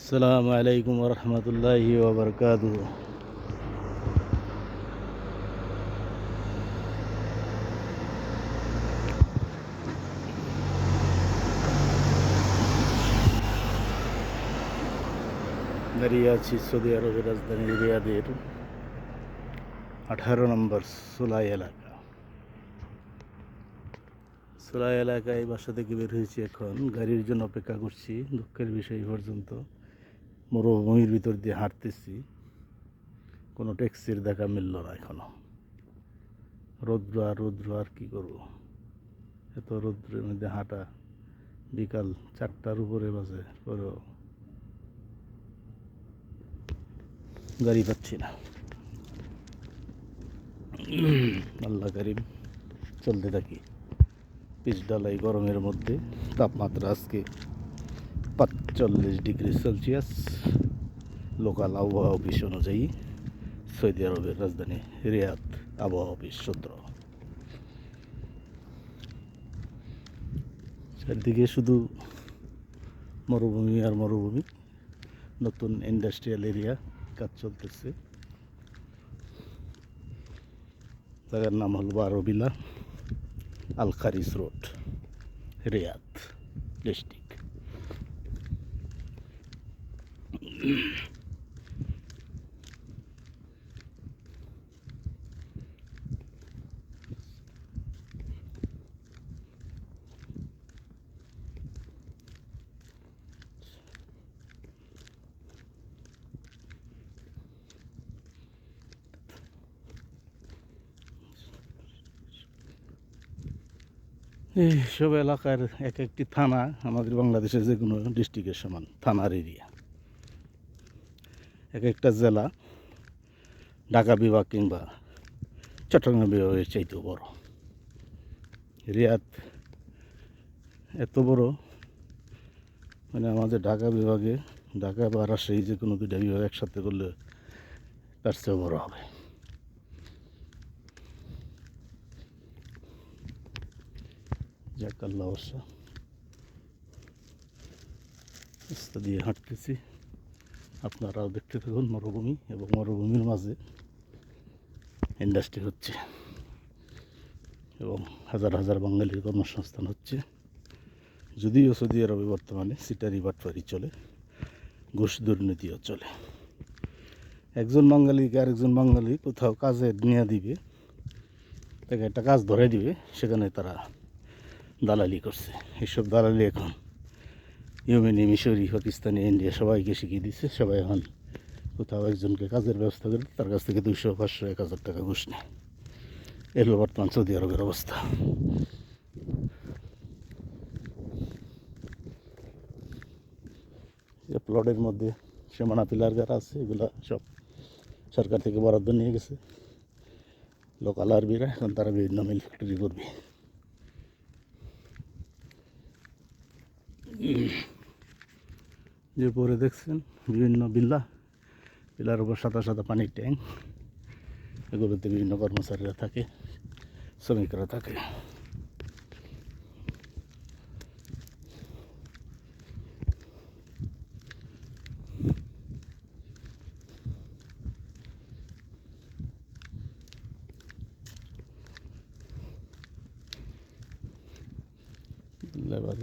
السلام আলাইকুম ورحمة الله وبركاته আছি সৌদি আরবের রাজধানী রিয়াদের আঠারো নম্বর সোলাই এলাকা। সোলাই এলাকায় বাসা থেকে বের হয়েছি এখন। গাড়ির জন্য অপেক্ষা করছি, দুঃখের বিষয় পর্যন্ত। মরুভূমির ভিতর দিয়ে হাঁটতেছি। কোনো ট্যাক্সির দেখা মিলল না এখনও। রৌদ্র আর রৌদ্র আর কী করব? এত রৌদ্রের মধ্যে হাঁটা বিকাল চারটার উপরে বাজে, পরেও গাড়ি পাচ্ছি না। আল্লাহ করিম, চলতে থাকি। পিচ ডালাই গরমের মধ্যে, তাপমাত্রা আজকে পাঁচচল্লিশ ডিগ্রি সেলসিয়াস লোকাল আবহাওয়া অফিস অনুযায়ী সৌদি আরবের রাজধানী রিয়াদ আবহাওয়া অফিস সূত্র। চারদিকে শুধু মরুভূমি আর মরুভূমি, নতুন ইন্ডাস্ট্রিয়াল এরিয়া কাজ চলতেছে। জায়গার নাম হল বারোবিলা Al Kharis road, Riyadh district. এইসব এলাকার এক একটি থানা আমাদের বাংলাদেশের যে কোনো ডিস্ট্রিক্টের সমান থানার এরিয়া এক একটা জেলা, ঢাকা বিভাগ কিংবা চট্টগ্রাম বিভাগের চাইতেও বড়। রিয়াদ এত বড় মানে আমাদের ঢাকা বিভাগে, ঢাকা বা রাজশাহী যে কোনো দুইটা বিভাগ একসাথে করলে তার চেয়েও বড় হবে। যাক, আল্লাহ দিয়ে হাঁটতেছি। আপনারাও দেখতে থাকুন মরুভূমি এবং মরুভূমির মাঝে ইন্ডাস্ট্রি হচ্ছে এবং হাজার হাজার বাঙালির কর্মসংস্থান হচ্ছে। যদিও সৌদি আরবে বর্তমানে সিটারি বাটফারি চলে, ঘুষ দুর্নীতিও চলে। একজন বাঙালিকে আরেকজন বাঙালি কোথাও কাজে নিয়ে দিবে, তাকে একটা কাজ ধরে দিবে, সেখানে তারা দালালি করছে। এইসব দালালি এখন ইউমেনি মিশরি পাকিস্তানি ইন্ডিয়া সবাইকে শিখিয়ে দিচ্ছে সবাই এখন কোথাও একজনকে কাজের ব্যবস্থা করে, তার কাছ থেকে দুইশো, পাঁচশো, এক হাজার টাকা ঘুষ নেয়। এগুলো বর্তমান সৌদি আরবের অবস্থা। প্লটের মধ্যে সীমানা পিলার যারা আছে, এগুলো সব সরকার থেকে বরাদ্দ নিয়ে গেছে। লোকাল আরবিরা, এখন তারা বিভিন্ন মিল ফ্যাক্টরি করবে। যে পরে দেখছেন বিভিন্ন বিল্লা, বিল্লার উপর সাদা সাদা পানির ট্যাঙ্ক এগুলোতে বিভিন্ন কর্মচারীরা থাকে, শ্রমিকরা থাকে লেবার।